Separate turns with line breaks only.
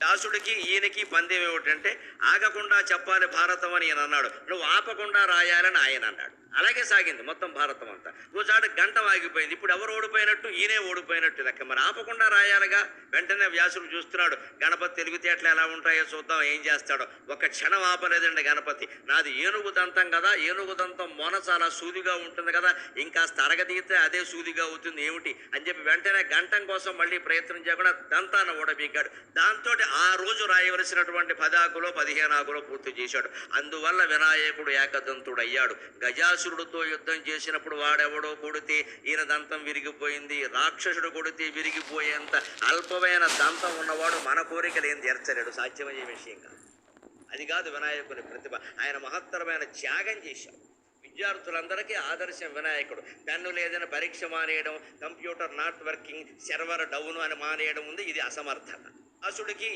దాసుడికి ఈయనకి పందెం ఏమిటంటే ఆగకుండా చెప్పాలి భారతం అని ఈయన అన్నాడు నువ్వు ఆపకుండా రాయాలని ఆయన అన్నాడు. అలాగే సాగింది మొత్తం భారతం అంతా. ఒకసారి గంట ఆగిపోయింది. ఇప్పుడు ఎవరు ఓడిపోయినట్టు? ఈయనే ఓడిపోయినట్టు. లెక్క మరి ఆపకుండా రాయాలిగా? వెంటనే వ్యాసుడు చూస్తున్నాడు. గణపతి తెలివితేటలు ఎలా ఉంటాయో చూద్దాం ఏం చేస్తాడో. ఒక క్షణం ఆపలేదండి గణపతి. నాది ఏనుగు దంతం కదా. ఏనుగు దంతం మొన చాలా సూదిగా ఉంటుంది కదా. ఇంకాస్త అరగదీతే అదే సూదిగా అవుతుంది. ఏమిటి? అని చెప్పి వెంటనే గంటం కోసం మళ్ళీ ప్రయత్నం చేయకుండా దంతాన్ని ఓడబీకాడు. దాంతో ఆ రోజు రాయవలసినటువంటి పదాకులో పదిహేను ఆకులో పూర్తి చేశాడు. అందువల్ల వినాయకుడు ఏకదంతుడు అయ్యాడు గజాసురుడితో యుద్ధం చేసినప్పుడు వాడెవడో కొడితే ఈయన దంతం విరిగిపోయింది. రాక్షసుడు కొడితే విరిగిపోయేంత అల్పమైన దంతం ఉన్నవాడు మన కోరికలు ఏం తీర్చలేడు సాధ్యమయ్యే విషయం కాదు. అది కాదు వినాయకుని ప్రతిభ. ఆయన మహత్తరమైన త్యాగం చేశాడు. విద్యార్థులందరికీ ఆదర్శం వినాయకుడు. పెన్ను లేదని పరీక్ష మానేయడం computer not working server down అని మానేయడం ఉంది ఇది అసమర్థత. అసుడికి